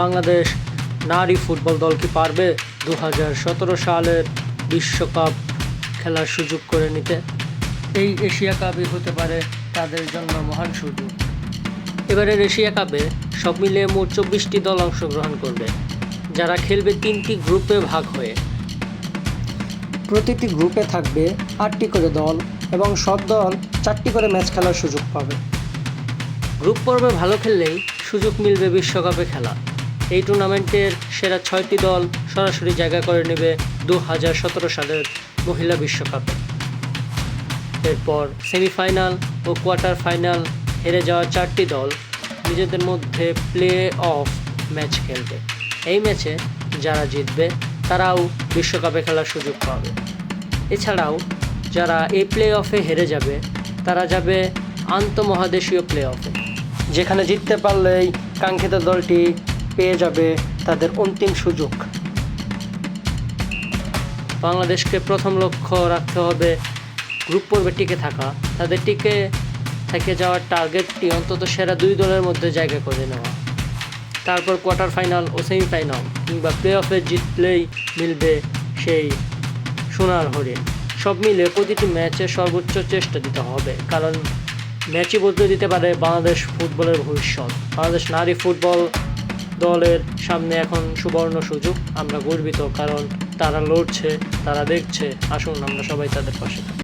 বাংলাদেশ নারী ফুটবল দল কি পারবে? দু হাজার সতেরো সালের বিশ্বকাপ খেলার সুযোগ করে নিতে। এই এশিয়া কাপই হতে পারে তাদের জন্য মহান সুযোগ। এবারের এশিয়া কাপে সব মিলিয়ে মোট চব্বিশটি দল অংশগ্রহণ করবে, যারা খেলবে তিনটি গ্রুপে ভাগ হয়ে। প্রতিটি গ্রুপে থাকবে আটটি করে দল এবং সব দল চারটি করে ম্যাচ খেলার সুযোগ পাবে। গ্রুপ পর্বে ভালো খেললেই সুযোগ মিলবে বিশ্বকাপে খেলা। এই টুর্নামেন্টের সেরা ছয়টি দল সরাসরি জায়গা করে নেবে দু হাজার সতেরো সালের মহিলা বিশ্বকাপে। এরপর সেমিফাইনাল ও কোয়ার্টার ফাইনাল হেরে যাওয়া চারটি দল নিজেদের মধ্যে প্লে অফ ম্যাচ খেলবে। এই ম্যাচে যারা জিতবে, তারাও বিশ্বকাপে খেলার সুযোগ পাবে। এছাড়াও যারা এই প্লে অফে হেরে যাবে, তারা যাবে আন্তঃমহাদেশীয় প্লে অফে যেখানে জিততে পারলেই কাঙ্ক্ষিত দলটি পেয়ে যাবে তাদের অন্তিম সুযোগ। বাংলাদেশকে প্রথম লক্ষ্য রাখতে হবে গ্রুপ পর্বে টিকে থাকা। তাদের টিকে থেকে যাওয়ার টার্গেটটি অন্তত সেরা দুই দলের মধ্যে জায়গা করে নেওয়া। তারপর কোয়ার্টার ফাইনাল ও সেমিফাইনাল কিংবা প্লে অফে জিতলেই মিলবে সেই সোনার হরিণ। সব মিলে প্রতিটি ম্যাচে সর্বোচ্চ চেষ্টা দিতে হবে, কারণ ম্যাচই বদলে দিতে পারে বাংলাদেশ ফুটবলের ভবিষ্যৎ। বাংলাদেশ নারী ফুটবল দলের সামনে এখন সুবর্ণ সুযোগ আমরা গর্বিত কারণ তারা লড়ছে, তারা দেখছে আসুন আমরা সবাই তাদের পাশে।